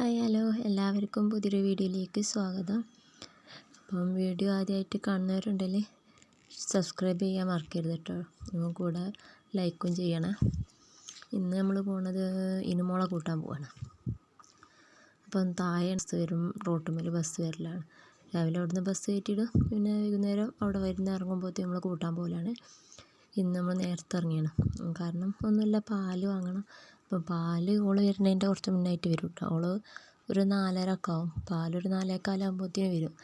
Hi hello. എല്ലാവർക്കും പുതിയൊരു വീഡിയോയിലേക്ക് സ്വാഗതം. അപ്പം വീഡിയോ ആദ്യമായിട്ട് കാണുന്നവരുണ്ടെങ്കിൽ സബ്സ്ക്രൈബ് ചെയ്യാൻ മറക്കരുത് കേട്ടോ. കൂടെ ലൈക്കും ചെയ്യണം. ഇന്ന് നമ്മൾ പോണത് ഇനുമോളെ കൂട്ടാൻ പോവാണ്. അപ്പം താഴെ ബസ് വരും റോട്ടുമേൽ ബസ് വരലാണ്. രാവിലെ അവിടെ നിന്ന് ബസ് കയറ്റിയിടും. പിന്നെ വൈകുന്നേരം അവിടെ വരുന്ന ഇറങ്ങുമ്പോഴത്തേക്കും നമ്മൾ കൂട്ടാൻ പോകലാണ് ഇന്ന് നമ്മൾ നേരത്തെ ഇറങ്ങിയാണ്. കാരണം ഒന്നുമില്ല പാൽ വാങ്ങണം. അപ്പോൾ പാൽ ഓൾ വരുന്നതിന്റെ കുറച്ച് മുന്നായിട്ട് വരും കേട്ടോ ഓൾ ഒരു നാലര ആവും പാലൊരു നാലേകാലാകുമ്പോഴത്തേന് വരും.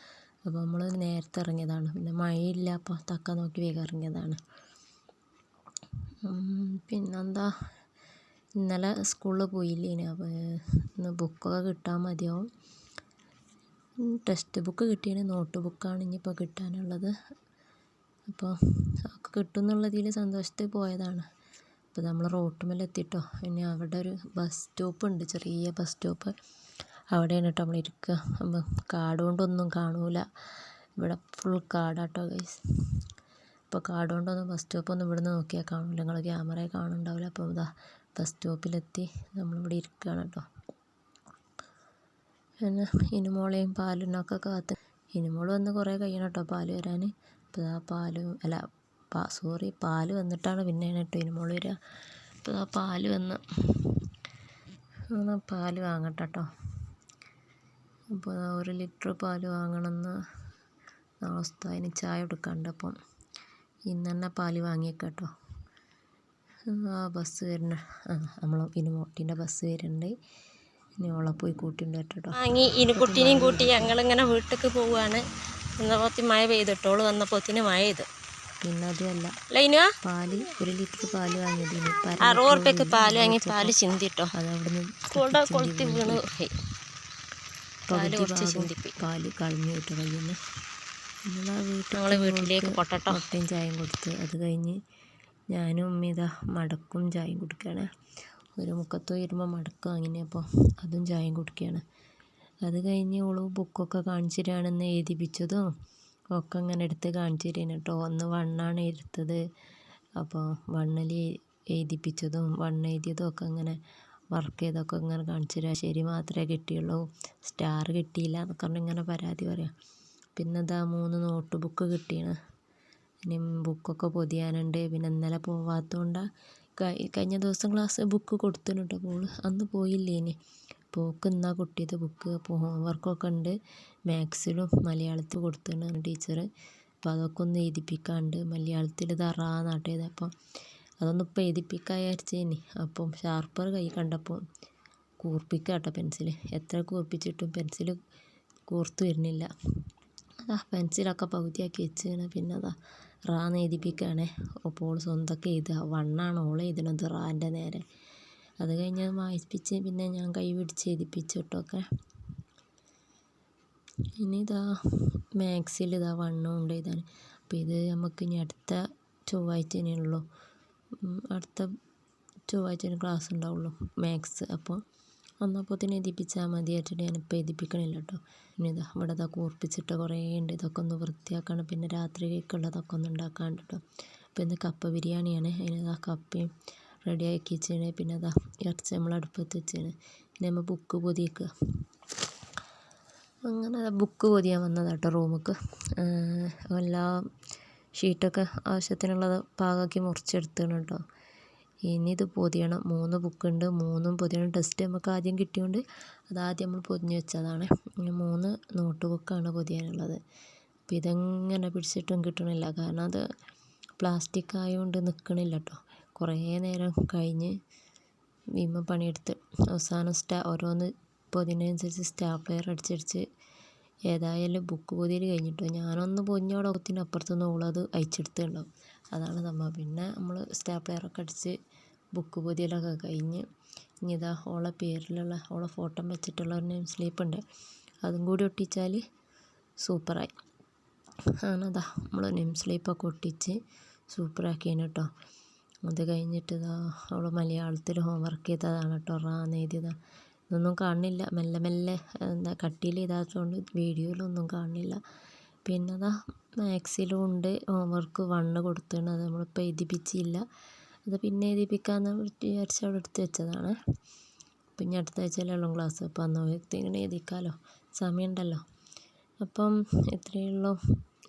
അപ്പോൾ നമ്മൾ നേരത്തെ ഇറങ്ങിയതാണ്. പിന്നെ മഴയില്ല അപ്പോൾ തക്ക നോക്കി വേഗം ഇറങ്ങിയതാണ്. പിന്നെന്താ? ഇന്നലെ സ്കൂളിൽ പോയില്ലേനു. അപ്പോൾ ഇന്ന് ബുക്കൊക്കെ കിട്ടാൻ മതിയാവും. ടെക്സ്റ്റ് ബുക്ക് കിട്ടിയതിന് നോട്ട് ബുക്കാണ് ഇനിയിപ്പോൾ കിട്ടാനുള്ളത്. അപ്പോൾ കിട്ടും എന്നുള്ളതിൽ സന്തോഷത്തിൽ പോയതാണ്. അപ്പോൾ നമ്മൾ റോട്ടുമ്മൽ എത്തിയിട്ടോ ഇനി അവിടെ ഒരു ബസ് സ്റ്റോപ്പ് ഉണ്ട് ചെറിയ ബസ് സ്റ്റോപ്പ്. അവിടെയാണ് കേട്ടോ നമ്മൾ ഇരിക്കുക. അപ്പം കാട് കൊണ്ടൊന്നും കാണില്ല ഇവിടെ ഫുൾ കാടാട്ടോ ഗൈസ് അപ്പോൾ കാട് കൊണ്ടൊന്നും ബസ് സ്റ്റോപ്പ് സ്റ്റോപ്പൊന്നും നിന്ന് നോക്കിയാൽ കാണില്ല നിങ്ങൾ ക്യാമറയെ കാണുന്നുണ്ടാവില്ല. അപ്പോൾ ഇതാ ബസ് സ്റ്റോപ്പിലെത്തി. നമ്മളിവിടെ ഇരിക്കുകയാണ് കേട്ടോ. പിന്നെ ഇനിമോളെയും പാലിനൊക്കെ കാത്ത്. ഇനിമോൾ വന്ന് കുറേ കഴിയണം കേട്ടോ പാൽ വരാൻ. അപ്പോൾ ആ പാലും അല്ല സോറി പാൽ വന്നിട്ടാണ് പിന്നെയാണ് കേട്ടോ ഇനിമോൾ വരിക അപ്പോൾ ആ പാൽ വന്ന് എന്നാൽ പാൽ വാങ്ങട്ടെ കേട്ടോ. അപ്പോൾ ഒരു ലിറ്റർ പാൽ വാങ്ങണമെന്ന് നാളെ ഉസ്താദിന് ചായ കൊടുക്കാനുണ്ട് അപ്പം ഇന്ന് തന്നെ പാൽ വാങ്ങിയേക്കാം ആ ബസ് വരുന്ന ആ ഇനി ഇനുമോട്ടീന്റെ ബസ് വരുന്നുണ്ട്. ഇനി ഓളെ പോയി കൂട്ടിണ്ട് കേട്ടോ. വാങ്ങി ഇനുകുട്ടീനെയും കൂട്ടി ഞങ്ങളിങ്ങനെ വീട്ടിലേക്ക് പോവുകയാണ് എന്നപ്പോത്തി മഴ പെയ്തിട്ടോൾ വന്നപ്പോത്തിന് മഴ ചെയ്ത് പിന്നെ അതുമല്ല ലൈനുവാ പാൽ ഒരു ലിറ്റർ പാൽ വാങ്ങിയത് അറുപത് പാൽ വാങ്ങി പാൽ ചിന്തിട്ടോ. അത് അവിടുന്ന് കൂടെ കൊളുത്തി വീണ് പാൽ കുറച്ച് പാൽ കളഞ്ഞു കിട്ടും കയ്യിൽ നിന്ന് വീട്ടിൽ വീട്ടിലേക്ക് പൊട്ടട്ടോ. മുട്ടയും ചായയും കൊടുത്ത് അത് കഴിഞ്ഞ് ഞാനും ഉമ്മ ഇതാ മടക്കും ചായയും കുടിക്കുകയാണ് ഒരു മുക്കത്ത് വരുമ്പോൾ മടക്കും അങ്ങനെ അപ്പോൾ അതും ചായയും കുടിക്കുകയാണ് അത് കഴിഞ്ഞ് ഓൾ ബുക്കൊക്കെ കാണിച്ചിട്ടാണെന്ന് എഴുതിപ്പിച്ചതും. ഒക്കെ ഇങ്ങനെ എടുത്ത് കാണിച്ചു തരുന്നു കേട്ടോ. ഒന്ന് വണ്ണാണ് എടുത്തത്. അപ്പോൾ വണ്ണിൽ എഴുതിപ്പിച്ചതും വണ്ണ് എഴുതിയതും ഒക്കെ ഇങ്ങനെ വർക്ക് ചെയ്തൊക്കെ ഇങ്ങനെ കാണിച്ചു തരാം. ശരി മാത്രമേ കിട്ടിയുള്ളൂ. സ്റ്റാർ കിട്ടിയില്ല എന്നൊക്കെ പറഞ്ഞ് ഇങ്ങനെ പരാതി പറയാം. പിന്നെ ഇതാ മൂന്ന് നോട്ട് ബുക്ക് കിട്ടിയാണ് ഇനി ബുക്കൊക്കെ പൊതിയാനുണ്ട്. പിന്നെ ഇന്നലെ പോവാത്തതുകൊണ്ടാണ് കഴിഞ്ഞ ദിവസം ക്ലാസ് ബുക്ക് കൊടുത്തിനു കേട്ടോ അന്ന് പോയില്ലേനി. പോക്ക് എന്നാ കുട്ടിയത് ബുക്ക് അപ്പോൾ ഹോംവർക്കൊക്കെ ഉണ്ട് മാത്സിലും മലയാളത്തിൽ കൊടുത്തിട്ടുണ്ട് ടീച്ചർ അപ്പോൾ അതൊക്കെ ഒന്ന് എഴുതിപ്പിക്കാണ്ട് മലയാളത്തിൽ ഇത് അറാ നാട്ടേത് അപ്പം അതൊന്നും ഇപ്പം എഴുതിപ്പിക്കാൻ വിചാരിച്ചേനി. അപ്പം ഷാർപ്പർ കൈ കണ്ടപ്പോൾ കൂർപ്പിക്കുക കേട്ടോ പെൻസിൽ എത്ര കൂർപ്പിച്ചിട്ടും പെൻസിൽ കൂർത്ത് വരുന്നില്ല. അതാ പെൻസിലൊക്കെ പകുതിയാക്കി വെച്ചാണ്. പിന്നെ അതാ റാന്ന് എഴുതിപ്പിക്കുകയാണ് അപ്പോൾ സ്വന്തമൊക്കെ എഴുതുക വണ്ണാണ് ഓൾ എഴുതണത് റാന്റെ നേരെ. അത് കഴിഞ്ഞ് അത് മായ്പ്പിച്ച് പിന്നെ ഞാൻ കൈ പിടിച്ച് എഴുതിപ്പിച്ചു കേട്ടോക്കെ ഇനി ഇതാ മാത്സിൽ ഇതാ വണ്ണം ഉണ്ട് ഇതാണ് അപ്പോൾ ഇത് നമുക്ക് ഇനി അടുത്ത ചൊവ്വാഴ്ച ഉള്ളൂ. അടുത്ത ചൊവ്വാഴ്ച ക്ലാസ് ഉണ്ടാവുള്ളൂ മാത്സ്. അപ്പോൾ അന്നപ്പോഴത്തേന് എഴുതിപ്പിച്ചാൽ മതി വെച്ചിട്ട് ഞാനിപ്പോൾ എഴുതിപ്പിക്കണില്ല കേട്ടോ. ഇനി ഇതാ ഇവിടെ ഇതാ കൂർപ്പിച്ചിട്ട് കുറേ ഉണ്ട്. ഇതൊക്കെ ഒന്ന് വൃത്തിയാക്കണം പിന്നെ രാത്രിക്കുള്ളതൊക്കെ ഒന്ന് ഉണ്ടാക്കാണ്ട് കേട്ടോ. അപ്പോൾ ഇന്ന് കപ്പ ബിരിയാണിയാണ്. അതിന് കപ്പയും റെഡിയാക്കി വെച്ചാണ് പിന്നെ അതാ ഇറച്ചി നമ്മൾ അടുപ്പത്ത് വെച്ചാണ് പിന്നെ നമ്മൾ ബുക്ക് പൊതിയിക്കുക അങ്ങനെ ബുക്ക് പൊതിയാൻ വന്നതാട്ടോ റൂമിക്ക് എല്ലാ ഷീറ്റൊക്കെ ആവശ്യത്തിനുള്ളത് പാകമാക്കി മുറിച്ചെടുത്തണം കേട്ടോ. ഇനി ഇത് പൊതിയണം. മൂന്ന് ബുക്കുണ്ട് മൂന്നും പൊതിയണം. ടെസ്റ്റ് നമുക്ക് ആദ്യം കിട്ടിയോണ്ട് അതാദ്യം നമ്മൾ പൊതിഞ്ഞ് വെച്ചതാണ്. മൂന്ന് നോട്ട് ബുക്കാണ് പൊതിയാനുള്ളത്. അപ്പോൾ ഇതെങ്ങനെ പിടിച്ചിട്ടും കിട്ടണില്ല. കാരണം അത് പ്ലാസ്റ്റിക് ആയതുകൊണ്ട് നിൽക്കണില്ല കേട്ടോ. കുറേ നേരം കഴിഞ്ഞ് വിമ്മ പണിയെടുത്ത് അവസാനം സ്റ്റാ ഓരോന്ന് പൊതിനനുസരിച്ച് സ്റ്റാപ്ലെയർ അടിച്ചടിച്ച് ഏതായാലും ബുക്ക് പൊതിയൽ കഴിഞ്ഞിട്ടോ. ഞാനൊന്ന് പൊതിഞ്ഞോടെ ഒത്തിന് അപ്പുറത്തുനിന്ന് ഓളത് അയച്ചെടുത്തിട്ടുണ്ടാവും അതാണ് സംഭവം. പിന്നെ നമ്മൾ സ്റ്റാപ്ലെയറൊക്കെ അടിച്ച് ബുക്ക് പൊതിയലൊക്കെ കഴിഞ്ഞ് ഇനി ഇതാ ഓളെ പേരിലുള്ള ഓളെ ഫോട്ടോ വെച്ചിട്ടുള്ള ഒരു നെയിം സ്ലീപ്പ് ഉണ്ട് അതും കൂടി ഒട്ടിച്ചാൽ സൂപ്പറായി. ആണതാ നമ്മൾ നെയിം സ്ലീപ്പൊക്കെ ഒട്ടിച്ച് സൂപ്പറാക്കിയാണ് കേട്ടോ അത് കഴിഞ്ഞിട്ട് ഇതാ അവൾ മലയാളത്തിൽ ഹോം വർക്ക് ചെയ്തതാണ് കേട്ടോ റാന്ന് എഴുതിയതാണ് ഇതൊന്നും കാണുന്നില്ല മെല്ലെ മെല്ലെ എന്താ കട്ടിയിൽ ചെയ്താത്തതുകൊണ്ട് വീഡിയോയിലൊന്നും കാണുന്നില്ല പിന്നെ അതാ മാത്സിലും ഉണ്ട് ഹോം വർക്ക് വണ്ണ് കൊടുത്തിട്ടുണ്ട് അത് നമ്മളിപ്പോൾ എഴുതിപ്പിച്ചില്ല. അത് പിന്നെ എഴുതിപ്പിക്കാമെന്ന് വിചാരിച്ച് അവിടെ എടുത്ത് വെച്ചതാണ്. പിന്നെ അടുത്ത ആഴ്ചയിലുള്ള ക്ലാസ് അപ്പോൾ അന്ന് ഇങ്ങനെ എഴുതിക്കാമല്ലോ സമയമുണ്ടല്ലോ. അപ്പം ഇത്രയേ ഉള്ളൂ.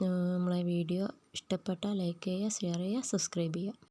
നമ്മളെ വീഡിയോ ഇഷ്ടപ്പെട്ടാൽ ലൈക്ക് ചെയ്യുക ഷെയർ ചെയ്യുക സബ്സ്ക്രൈബ് ചെയ്യുക.